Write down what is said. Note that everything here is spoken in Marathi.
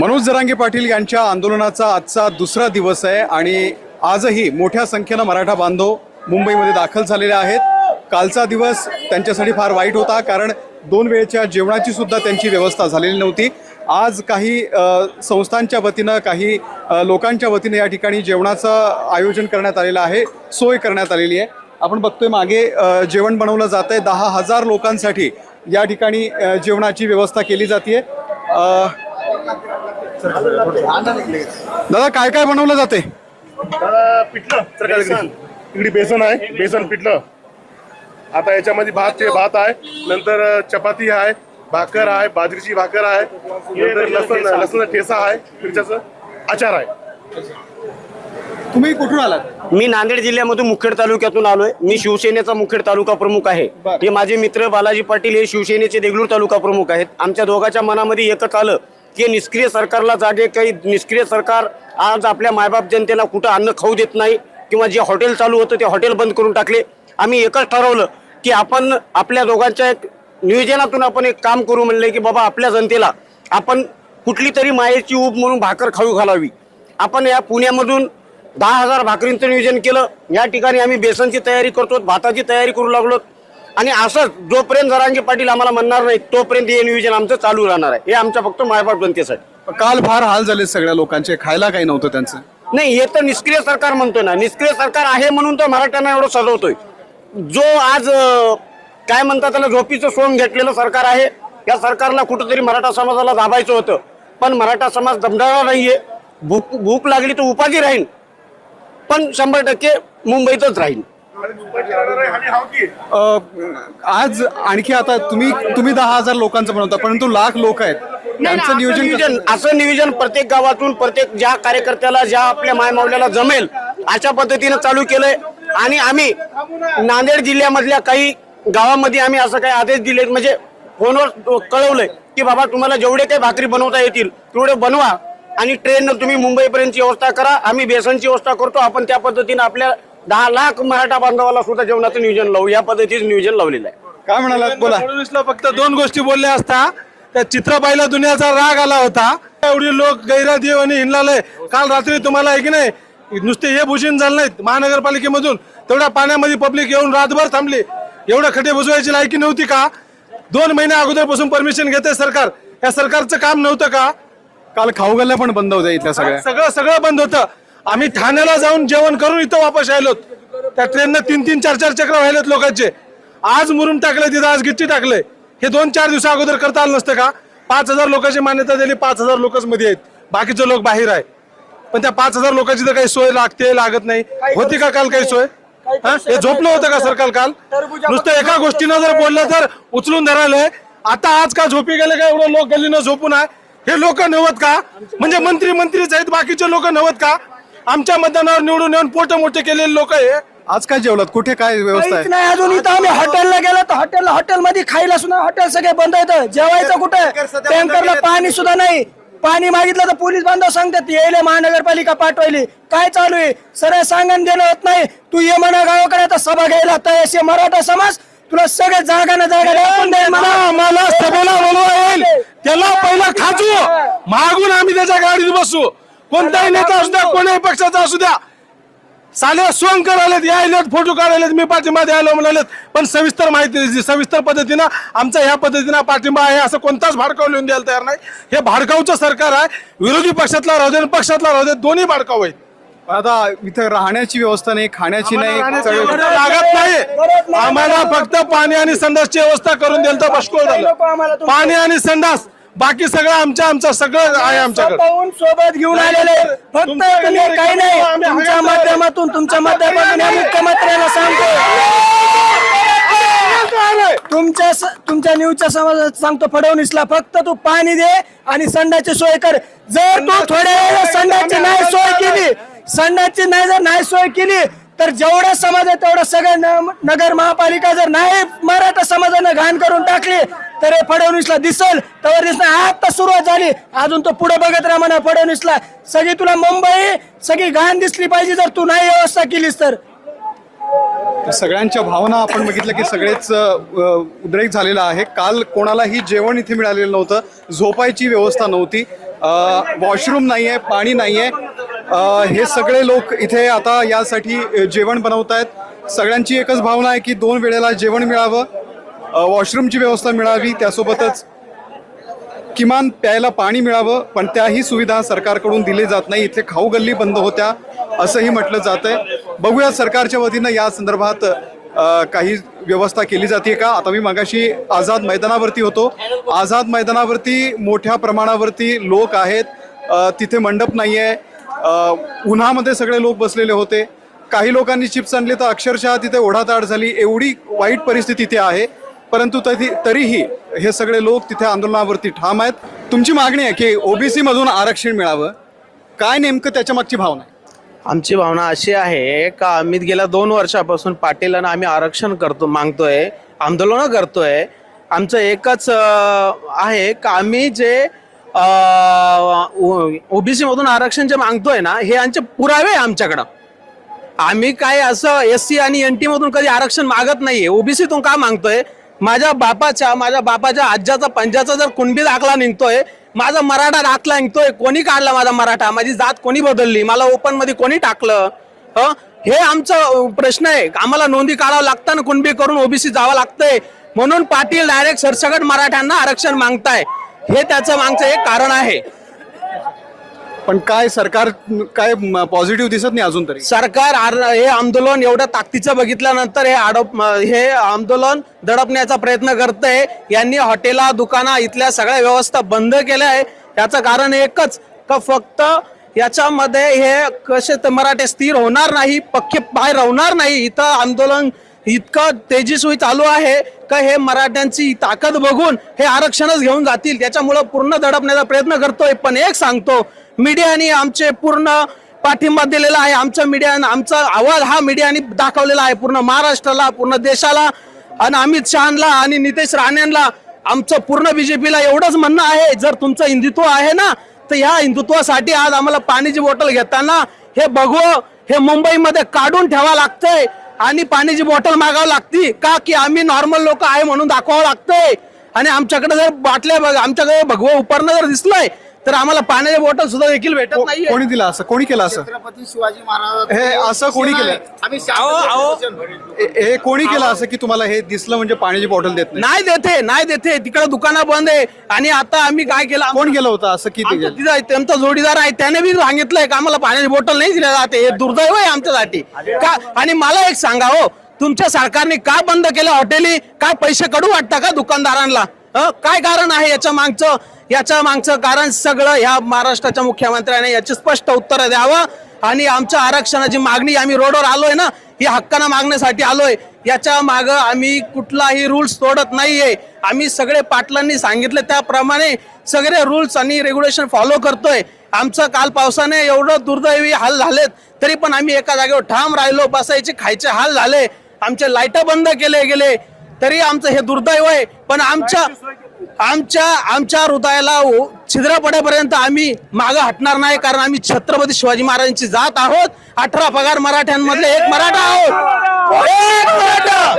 मनोज जरांगे पाटील यांच्या आंदोलनाचा आजचा दुसरा दिवस आहे आणि आजही मोठ्या संख्येनं मराठा बांधव मुंबईमध्ये दाखल झालेले आहेत. कालचा दिवस त्यांच्यासाठी फार वाईट होता कारण दोन वेळच्या जेवणाची सुद्धा त्यांची व्यवस्था झालेली नव्हती. आज काही संस्थांच्या वतीनं काही लोकांच्या वतीनं या ठिकाणी जेवणाचं आयोजन करण्यात आलेलं आहे सोय करण्यात आलेली आहे. आपण बघतोय मागे जेवण बनवलं जात आहे दहा हजार लोकांसाठी या ठिकाणी जेवणाची व्यवस्था केली जाते दादा काय काय बनवलं जाते? दादा पिठलं. बेसन. इकडे बेसन आहे बेसन पिठलं. आता याच्यामध्ये भात भात आहे. नंतर अ, चपाती आहे भाकर आहे बाजरीची भाकर आहे. नंतर लसण लसण ठेसा. आहे मिरच्याचं आचार आहे. तुम्ही कुठून आलात? मी नांदेड जिल्ह्यामधून मुखेड तालुक्यातून आलोय. मी शिवसेनेचा मुखेड तालुका प्रमुख आहे. बर. हे माझे मित्र बालाजी पाटील हे शिवसेनेचे देगलूर तालुका प्रमुख आहेत. आमच्या दोघांच्या मनामध्ये एकच आलं की निष्क्रिय सरकारला जागे काही निष्क्रिय सरकार आज आपल्या मायबाप जनतेला कुठं अन्न खाऊ देत नाही किंवा जे हॉटेल चालू होतं ते हॉटेल बंद करून टाकले. आम्ही एकच ठरवलं की आपण आपल्या दोघांच्या एक नियोजनातून आपण एक काम करू म्हणले की बाबा आपल्या जनतेला आपण कुठली तरी मायेची ऊब म्हणून भाकर खाऊ घालावी. आपण या पुण्यामधून दहा हजार भाकरींचं नियोजन केलं. या ठिकाणी आम्ही बेसनची तयारी करतो भाताची तयारी करू लागलो आणि असंच जोपर्यंत जरांगे पाटील आम्हाला म्हणणार नाही तोपर्यंत हे नियोजन आमचं चालू राहणार आहे. हे आमच्या फक्त मायबाप जनतेसाठी. काल फार हाल झाले सगळ्या लोकांचे खायला काही नव्हतं त्यांचं. नाही हे तर निष्क्रिय सरकार म्हणतोय ना. निष्क्रिय सरकार आहे म्हणून तर मराठ्यांना एवढं सजवतोय. जो आज काय म्हणतात त्याला झोपीचं सोंग घेतलेलं सरकार आहे या सरकारला कुठंतरी मराठा समाजाला दाबायचं होतं. पण मराठा समाज दमदार नाहीये. भूक भूक लागली तर उपाधी राहील पण शंभर टक्के मुंबईतच राहील आज आणखी आता तुम्ही तुम्ही दहा हजार लोकांचं बनवता परंतु लाख लोक आहेत. त्यांचं नियोजन असं नियोजन प्रत्येक गावातून प्रत्येक ज्या कार्यकर्त्याला ज्या आपल्या मायमावल्याला जमेल अशा पद्धतीनं चालू केलंय. आणि आम्ही नांदेड जिल्ह्यामधल्या काही गावामध्ये आम्ही असं काही आदेश दिले म्हणजे फोनवर कळवलंय की बाबा तुम्हाला जेवढे काही भाकरी बनवता येतील तेवढे बनवा. आणि ट्रेननं तुम्ही मुंबईपर्यंतची व्यवस्था करा. आम्ही बेसनची व्यवस्था करतो. आपण त्या पद्धतीनं आपल्या दहा लाख मराठा बांधवाला सुद्धा जेवणाचं नियोजन लावू. या पद्धतीचं नियोजन लावलेलं आहे. काय म्हणालात? बोला. फडणवीसला फक्त दोन गोष्टी बोलल्या असता. त्या चित्रबाईला दुनियाचा राग आला होता. एवढी लोक गैरादेव आणि हिंडलालय काल रात्री तुम्हाला आहे की नाही? नुसते हे भूषण झालं नाहीत. महानगरपालिकेमधून तेवढ्या पाण्यामध्ये पब्लिक येऊन रातभर थांबली. एवढं खड्डे बुजवायची लायकी नव्हती का? दोन महिन्या अगोदरपासून परमिशन घेते सरकार. या सरकारचं काम नव्हतं का? काल खाऊ गल्ल्या पण बंद होत्या इथल्या सगळ्या. सगळं सगळं बंद होतं. आम्ही ठाण्याला जाऊन जेवण करून इथं वापस आलोत त्या ट्रेननं तीन तीन चार चार चक्र व्हायलेत लोकांचे. आज मुरुम टाकले तिथं आज गिट्टी टाकले हे दोन चार दिवसा अगोदर करता आलं नसतं का? पाच हजार लोकांची मान्यता दिली पाच हजार लोकच मध्ये आहेत. बाकीचे लोक बाहेर आहे. पण त्या पाच हजार लोकांची तर काही सोय लागते लागत नाही. होती का काल काही सोय? हा? झोपलं होतं का सरकार काल नुसतं एका गोष्टीनं जर बोललं तर उचलून धरायलंय आता आज का झोपी गेले का? एवढं लोक गल्लीनं झोपून आहे. हे लोक नव्हत का? म्हणजे मंत्री मंत्रीच आहेत बाकीचे लोक नव्हत का? आमच्या मतदानावर निवडून येऊन पोट मोठे केलेले लोक हे आज काय जेवलात? कुठे काय व्यवस्था काहीच आहे नाही अजून इथं आम्ही हॉटेलला गेलो तर हॉटेल हॉटेलमध्ये खायला सुद्धा हॉटेल सगळे बंद आहेत. जेवायचं कुठं? टँकरला पाणी सुद्धा नाही. पाणी मागितलं तर पोलीस बांधव सांगतात येईल महानगरपालिका पाठवायली काय चालू आहे? सरळ सांगण देणं होत नाही. तू ये म्हणा गावाकडे आता सभा घ्यायला तयाशी मराठा समाज तुला सगळे जागा ना जागा दाखवून देईल म्हणा. मला. आम्हाला सभेला बोलवा येईल. त्याला पहिला खाचू मागून आम्ही त्याच्या गाडीत बसू. कोणताही नेता असू द्या कोणाही पक्षाचा असू द्या. साले सोंकर आलेत यायलेत फोटो काढायलेत मी पाठिंबा द्यायला म्हणालेत. पण सविस्तर माहिती. सविस्तर पद्धतीनं आमचा ह्या पद्धतीनं पाठिंबा आहे असं कोणताच भाडकाव लिहून द्यायला तयार नाही. हे भाडकावचं सरकार आहे. विरोधी पक्षातला राहू दे आणि पक्षातला राहू दे दोन्ही भाडकाव आहेत. आता इथं राहण्याची व्यवस्था नाही खाण्याची नाही लागत नाही. आम्हाला फक्त पाणी आणि संडासची व्यवस्था करून दिली तर बसकोळ झालं. पाणी आणि संडास. बाकी सगळं आमच्या आमचं सगळं आहे आमच्याकडे. सोबत घेऊन आलेले फक्त तुम्ही काही नाही. तुमच्या हागायला माध्यमातून तुमच्या माध्यमातून या मुख्यमंत्र्यांना सांगतो तुमच्या तुमच्या न्यूजच्या समाजात सांगतो फडणवीसला फक्त तू पाणी दे आणि संडाची सोय कर. जर तू थोड्या वेळ संडाची नाही सोय केली संडाची नाही जर नाही सोय केली तर जेवढा समाज आहे तेवढा सगळं न- नगर महापालिका जर नाही मराठा समाजानं घाण करून टाकली तर हे फडणवीसला दिसल. तर दिसणार आता सुरुवात झाली. अजून तो पुढे बघत राहा म्हणा फडणवीसला. सगळी तुला मुंबई सगळी घाण दिसली पाहिजे जर तू नाही व्यवस्था केलीस तर. सगळ्यांच्या भावना आपण बघितलं की सगळेच उद्रेक झालेला आहे. काल कोणालाही जेवण इथे मिळालेलं नव्हतं. झोपायची व्यवस्था नव्हती. वॉशरूम नाही आहे पाणी नाही आहे हे सगळे लोक इथे आता यासाठी जेवण बनवत आहेत सगळ्यांची एकच भावना आहे की दोन वेळेला जेवण मिळावं वॉशरूमची व्यवस्था मिळावी त्यासोबतच किमान प्यायला पाणी मिळावं पण त्याही सुविधा सरकारकडून दिली जात नाही. इथे खाऊ गल्ली बंद होत्या असंही म्हटलं जात आहे बघूया सरकारच्या वतीनं या संदर्भात काही व्यवस्था केली जाते का? आता मी मगाशी आझाद मैदानावरती होतो. आझाद मैदानावरती मोठ्या प्रमाणावरती लोक आहेत. तिथे मंडप नाही आहे उन्हामध्ये सगळे लोक बसलेले होते. काही लोकांनी चिप्स आणले तर अक्षरशः तिथे ओढाताड झाली. एवढी वाईट परिस्थिती तिथे आहे. परंतु तरी तरीही हे सगळे लोक तिथे आंदोलनावरती ठाम आहेत. तुमची मागणी आहे की ओबीसीमधून आरक्षण मिळावं? काय नेमकं त्याच्यामागची भावना आहे? आमची भावना अशी आहे का आम्ही गेल्या दोन वर्षापासून पाटीलांना आम्ही आरक्षण करतो मागतोय आंदोलनं करतोय. आमचं एकच आहे का आम्ही जे ओबीसी मधून आरक्षण जे मागतोय ना हे आमचे पुरावे आहे आमच्याकडं. आम्ही काय असं एस सी आणि एन टी मधून कधी आरक्षण मागत नाहीये. ओबीसीतून का मागतोय? माझ्या बापाच्या माझ्या बापाच्या आज्याचा पंजाचा जर कुणबी दाखला निघतोय माझा मराठा दाखला निघतोय कोणी काढला माझा मराठा? माझी जात कोणी बदलली? मला ओपनमध्ये कोणी टाकलं? हे? आमचा प्रश्न आहे. आम्हाला नोंदी काढावं लागतं ना कुणबी करून ओबीसी जावं लागतंय. म्हणून पाटील डायरेक्ट सरसकट मराठ्यांना आरक्षण मागताय. हे त्याचं मागचं एक कारण आहे. पण काय सरकार काय पॉझिटिव्ह दिसत नाही अजून तरी? सरकार हे आंदोलन एवढं ताकदीचं बघितल्यानंतर हे आडप हे आंदोलन दडपण्याचा प्रयत्न करतंय. यांनी हॉटेला दुकाना इथल्या सगळ्या व्यवस्था बंद केल्या आहे. याचं कारण एकच का फक्त याच्यामध्ये हे कसे मराठे स्थिर होणार नाही पक्के पाय राहणार नाही. इथं आंदोलन इतकं तेजस्वी चालू आहे का हे मराठ्यांची ताकद बघून हे आरक्षणच घेऊन जातील? त्याच्यामुळं पूर्ण दडपण्याचा प्रयत्न करतोय. पण एक सांगतो मीडियाने आमचे पूर्ण पाठिंबा दिलेला आहे. आमच्या मीडियानं आमचा आवाज हा मीडियाने दाखवलेला आहे. पूर्ण महाराष्ट्राला पूर्ण देशाला आणि अमित शहाला आणि नितेश राणेंना आमचं पूर्ण बीजेपीला एवढंच म्हणणं आहे जर तुमचं हिंदुत्व आहे ना तर ह्या हिंदुत्वासाठी आज आम्हाला पाण्याची बॉटल घेताना हे बघू हे मुंबईमध्ये काढून ठेवा लागतंय. आणि पाण्याची बॉटल मागावं लागती. का की आम्ही नॉर्मल लोक आहे म्हणून दाखवावं लागतंय. आणि आमच्याकडे जर बाटल्या बघ आमच्याकडे भगवं उपरणं जर दिसलंय तर आम्हाला पाण्याची बॉटल सुद्धा देखील भेटत नाहीये. कोणी दिलं असं? कोणी केलं असं? छत्रपती शिवाजी महाराज हे असं कोणी केलं? आम्ही अहो, अहो. हे हे कोणी केलं असं की तुम्हाला हे दिसलं म्हणजे पाण्याची बॉटल देत नाही? नाही देते नाही देते तिकडे दुकानं बंद आहे. आणि आता आम्ही काय केलं? कोण गेलं होतं असं की ते आमचा गेलं? तिथं त्यांचा जोडीदार आहे. त्याने बी सांगितलंय का आम्हाला पाण्याची बॉटल नाही दिल्या जाते हे दुर्दैव आहे आमच्यासाठी. का आणि मला एक सांगा हो तुमच्या सरकारने का बंद केलं हॉटेली? काय पैसे कडू वाटतं का दुकानदारांना? हं? काय कारण आहे याच्या मागचं? याच्या मागचं कारण सगळं ह्या महाराष्ट्राच्या मुख्यमंत्र्याने याची स्पष्ट उत्तर द्यावं. आणि आमच्या आरक्षणाची मागणी आम्ही रोडवर आलोय ना ही हक्कानं मागण्यासाठी आलोय. याच्या माग आम्ही कुठलाही रूल्स तोडत नाहीये. आम्ही सगळे पाटलांनी सांगितले त्याप्रमाणे सगळे रूल्स आणि रेग्युलेशन फॉलो करतोय. आमचं काल पावसाने एवढं दुर्दैवी हाल झालेत तरी पण आम्ही एका जागेवर ठाम राहिलो बसायचे खायचे हाल झाले. आमचे लाइट बंद केले गेले तरी आमचं हे दुर्दैव आहे. पण आमच्या आमच्या आमच्या हृदयाला ओ- छिद्र पडेपर्यंत आम्ही मागं हटणार नाही कारण आम्ही छत्रपती शिवाजी महाराजांची जात आहोत. अठरा पगार मराठ्यांमधले एक मराठा आहोत. एक मराठा.